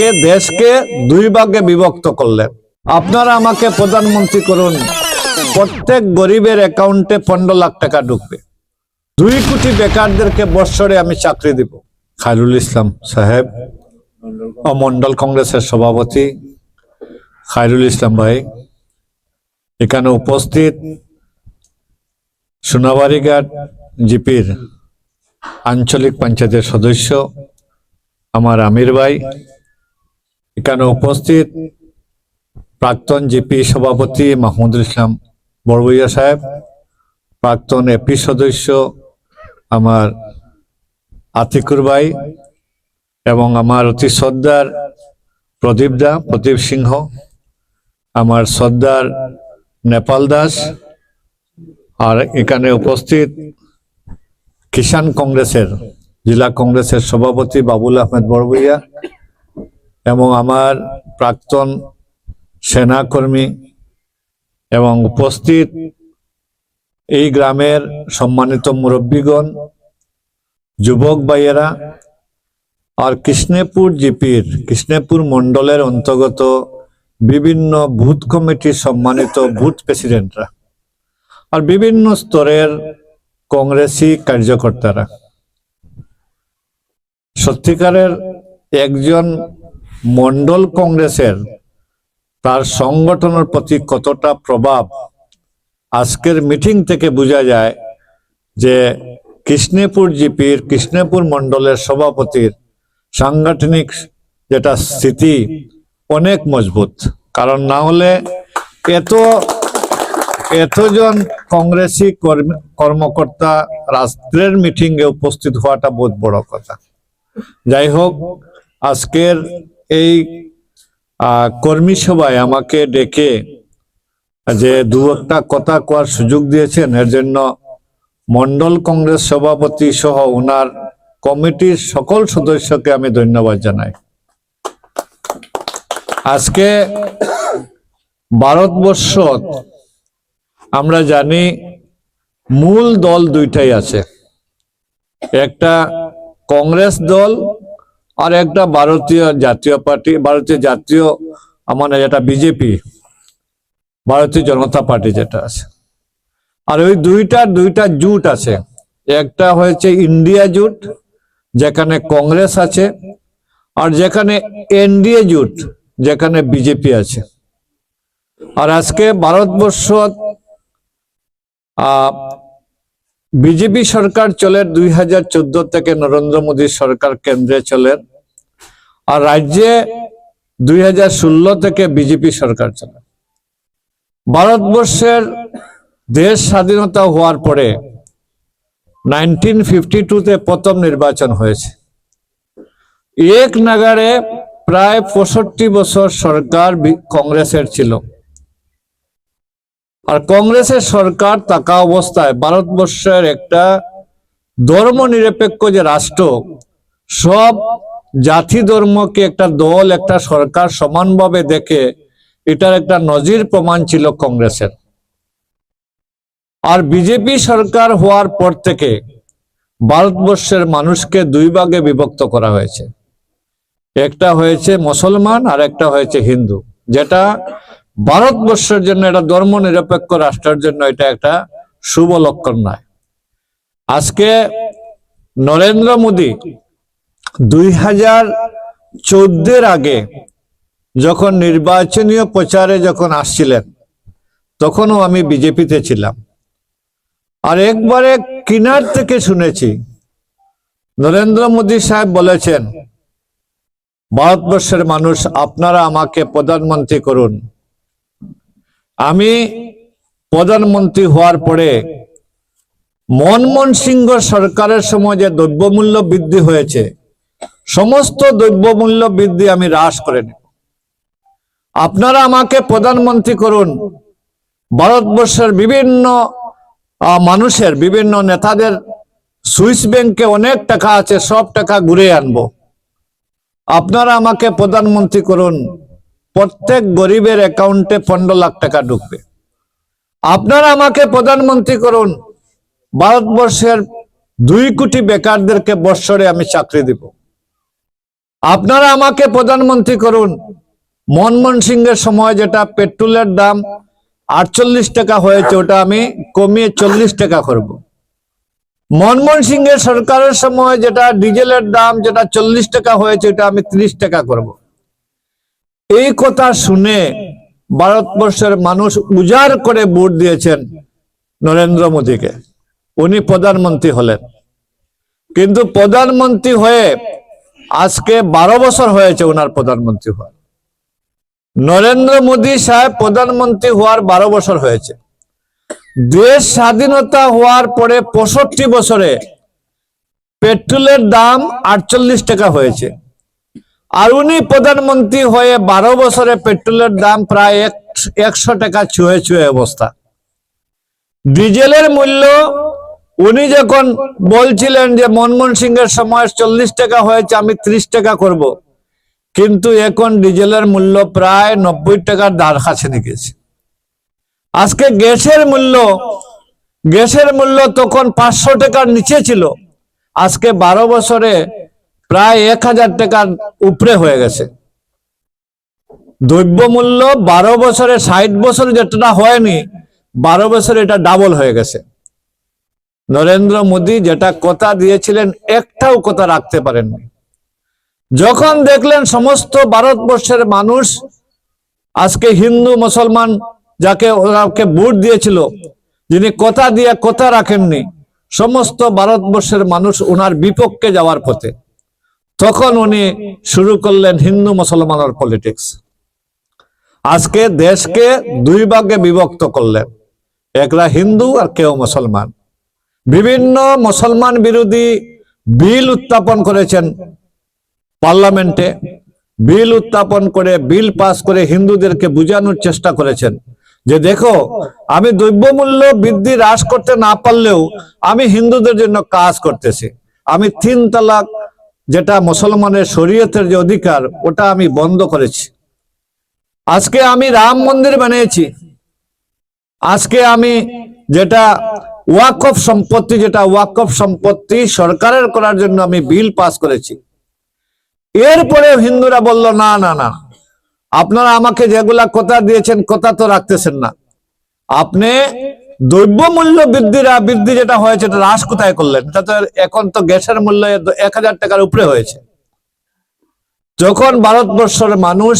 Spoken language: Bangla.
আজকে দেশকে দুই ভাগে বিভক্ত করলেন। আপনারা আমাকে প্রধানমন্ত্রী করুন, প্রত্যেক গরিবের অ্যাকাউন্টে পনেরো লাখ টাকা ঢুকবে। দুই কোটি বেকারদেরকে বৎসরে আমি চাকরি দিব। খায়রুল ইসলাম সাহেব ও মন্ডল কংগ্রেসের সভাপতি খায়রুল ইসলাম ভাই, এখানে উপস্থিত সোনাবাড়িঘাট জিপির আঞ্চলিক পঞ্চায়েতের সদস্য আমার আমির ভাই এখানে উপস্থিত প্রাক্তন জিপি সভাপতি মাহমুদুল ইসলাম বড়বইয়া সাহেব, প্রাক্তন এপি সদস্য আমার আতিকুর ভাই এবং আমার অতি শ্রদ্ধার প্রদীপ দা, প্রদীপ সিংহ, আমার শ্রদ্ধার নেপাল দাস, আর এখানে উপস্থিত কিষান কংগ্রেসের, জেলা কংগ্রেসের সভাপতি বাবুল আহমেদ বড়বইয়া এবং আমার প্রাক্তন সেনাকর্মী এবং উপস্থিত এই গ্রামের সম্মানিত মুরব্বীগণ, যুবক ভাইয়েরা, আর কৃষ্ণেপুর জিপির, কৃষ্ণেপুর মণ্ডলের অন্তর্গত বিভিন্ন বুথ কমিটির সম্মানিত বুথ প্রেসিডেন্টরা আর বিভিন্ন স্তরের কংগ্রেসি কার্যকর্তারা। সত্যিকারের একজন মণ্ডল কংগ্রেসের তার সংগঠনের প্রতি কতটা প্রভাব? আজকের মিটিং থেকে বোঝা যায় যে কৃষ্ণেপুর জিপির, কৃষ্ণপুর মন্ডলের সভাপতির সাংগঠনিক যেটা স্থিতি অনেক মজবুত। কারণ না হলে এত, এতজন কংগ্রেসি কর্মী- কর্মকর্তা রাষ্ট্রের মিটিং এ উপস্থিত হওয়াটা বহুত বড় কথা। যাই হোক, আজকের এই কর্মী সভায় আমাকে ডেকে যে দু একটা কথা কোয়ার সুযোগ দিয়েছেন, এর জন্য মন্ডল কংগ্রেস সভাপতি সহ ওনার কমিটির সকল সদস্যকে আমি ধন্যবাদ জানাই। আজকে ভারতবর্ষ আমরা জানি মূল দল দুইটাই আছে। একটা কংগ্রেস দল আর একটা ভারতীয় জাতীয় পার্টি, ভারতীয় জাতীয় মানে যেটা বিজেপি, ভারতীয় জনতা পার্টি যেটা আছে। আর ওই দুইটা দুইটা জুট আছে। একটা হয়েছে ইন্ডিয়া জুট, যেখানে কংগ্রেস আছে, আর যেখানে এনডিএ জুট, যেখানে বিজেপি আছে। আর আজকে ভারতবর্ষ বিজেপি সরকার চলে দুই হাজার চোদ্দ থেকে নরেন্দ্র মোদী সরকার কেন্দ্রে চলে আর রাজ্যে দুই হাজার ষোলো থেকে বিজেপি সরকার চলে। ভারতবর্ষের দেশ স্বাধীনতা হওয়ার পরে নাইনটিন ফিফটি টুতে প্রথম নির্বাচন হয়েছে। এক নাগারে প্রায় পঁয়ষট্টি বছর সরকার কংগ্রেসের ছিল। আর কংগ্রেসের সরকার থাকা অবস্থায় ভারতবর্ষের একটা ধর্ম নিরপেক্ষ যে রাষ্ট্র, সব জাতি ধর্মকে একটা দল, একটা সরকার সমানভাবে দেখে এটার একটা নজির প্রমাণ ছিল কংগ্রেসের। আর বিজেপি সরকার হওয়ার পর থেকে ভারতবর্ষের মানুষকে দুই ভাগে বিভক্ত করা হয়েছে। একটা হয়েছে মুসলমান আর একটা হয়েছে হিন্দু, যেটা ভারতবর্ষের জন্য এটা ধর্ম নিরপেক্ষ রাষ্ট্রের জন্য এটা একটা শুভ লক্ষণ নয়। আজকে নরেন্দ্র মোদী দুই হাজার চোদ্দের আগে যখন নির্বাচনীয় প্রচারে যখন আসছিলেন, তখনও আমি বিজেপিতে ছিলাম। আর একবারে কিনার থেকে শুনেছি, নরেন্দ্র মোদী সাহেব বলেছেন, ভারতবর্ষের মানুষ, আপনারা আমাকে প্রধানমন্ত্রী করুন আমি প্রধানমন্ত্রী হওয়ার পরে মনমোহন সিংহ সরকারের সময় যে দ্রব্যমূল্য বৃদ্ধি হয়েছে, সমস্ত দ্রব্যমূল্য বৃদ্ধি আমি হ্রাস করে নেব। আপনারা আমাকে প্রধানমন্ত্রী করুন। ভারতবর্ষের বিভিন্ন মানুষের, বিভিন্ন নেতাদের সুইস ব্যাংকে অনেক টাকা আছে, সব টাকা ঘুরে আনব। আপনারা আমাকে প্রধানমন্ত্রী করুন। প্রত্যেক গরিবের অ্যাকাউন্টে পনেরো লাখ টাকা ঢুকবে। আপনারা আমাকে প্রধানমন্ত্রী করুন, ভারতবর্ষের দুই কোটি বেকারদেরকে বৎসরে আমি চাকরি দিব। আপনারা আমাকে প্রধানমন্ত্রী করুন, মনমোহন সিংয়ের সময় যেটা পেট্রোলের দাম আটচল্লিশ টাকা হয়েছে, ওটা আমি কমিয়ে চল্লিশ টাকা করব। মনমোহন সিংয়ের সরকারের সময় যেটা ডিজেলের দাম যেটা চল্লিশ টাকা হয়েছে, ওটা আমি ত্রিশ টাকা করব। এই কথা শুনে ভারতবর্ষের মানুষ উজাড় করে ভোট দিয়েছেন নরেন্দ্র মোদীকে। উনি প্রধানমন্ত্রী হলেন। কিন্তু প্রধানমন্ত্রী হয়ে আজকে বারো বছর হয়েছে ওনার প্রধানমন্ত্রী হওয়ার। নরেন্দ্র মোদী সাহেব প্রধানমন্ত্রী হওয়ার বারো বছর হয়েছে। দেশ স্বাধীনতা হওয়ার পরে পঁয়ষট্টি বছরে পেট্রোলের দাম আটচল্লিশ টাকা হয়েছে। আর উনি প্রধানমন্ত্রী হয়ে বারো বছরে পেট্রোলের দাম প্রায় এক- একশো টাকা ছুঁয়ে ছুঁয়ে অবস্থা। ডিজেলের মূল্য, উনি যখন বলছিলেন যে মনমোহন সিং এর সময় চল্লিশ টাকা হয়েছে, আমি ত্রিশ টাকা করব। কিন্তু এখন ডিজেলের মূল্য প্রায় নব্বই টাকার দ্বার কাছে গেছে আজকে গ্যাসের মূল্য গ্যাসের মূল্য তখন পাঁচশো টাকার নিচে ছিল। আজকে বারো বছরে প্রায় এক হাজার টাকার উপরে হয়ে গেছে। দ্রব্য মূল্য বারো বছরে ষাট বছর যেটা হয়নি, বারো বছরে এটা ডাবল হয়ে গেছে। নরেন্দ্র মোদী যেটা কথা দিয়েছিলেন, একটাও কথা রাখতে পারেননি। যখন দেখলেন সমস্ত ভারতবর্ষের মানুষ আজকে হিন্দু, মুসলমান যাকে ওরাকে ভোট দিয়েছিল, যিনি কথা দিয়ে কথা রাখেননি, সমস্ত ভারতবর্ষের মানুষ ওনার বিপক্ষে যাওয়ার পথে। তখন উনি শুরু করলেন হিন্দু মুসলমানের পলিটিক্স আজকে দেশকে দুই ভাগে বিভক্ত করলেন। একরা হিন্দু আর কেউ মুসলমান। বিভিন্ন মুসলমান বিরোধী বিল উত্থাপন করেছেন পার্লামেন্টে। বিল উত্থাপন করে, বিল পাস করে হিন্দুদেরকে বুঝানোর চেষ্টা করেছেন যে দেখো, আমি দ্রব্যমূল্য বৃদ্ধি হ্রাস করতে না পারলেও আমি হিন্দুদের জন্য কাজ করতেছি। আমি তিন তালাক যেটা মুসলমানের শরীয়তের যে অধিকার, ওটা আমি বন্ধ করেছি। আজকে আমি রাম মন্দির বানিয়েছি। আজকে আমি যেটা ওয়াকফ সম্পত্তি, যেটা ওয়াকফ সম্পত্তি সরকারের করার জন্য আমি বিল পাস করেছি। এরপরে হিন্দুরা বলল, না না না, আপনারা আমাকে যেগুলা কথা দিয়েছেন, কথা তো রাখতেছেন না। আপনি দ্রব্য মূল্য বৃদ্ধিরা বৃদ্ধি যেটা হয়েছে, এটা হ্রাস কোথায় করলেন? এটা তো এখন তো গ্যাসের মূল্য এক হাজার টাকার উপরে হয়েছে। যখন ভারতবর্ষের মানুষ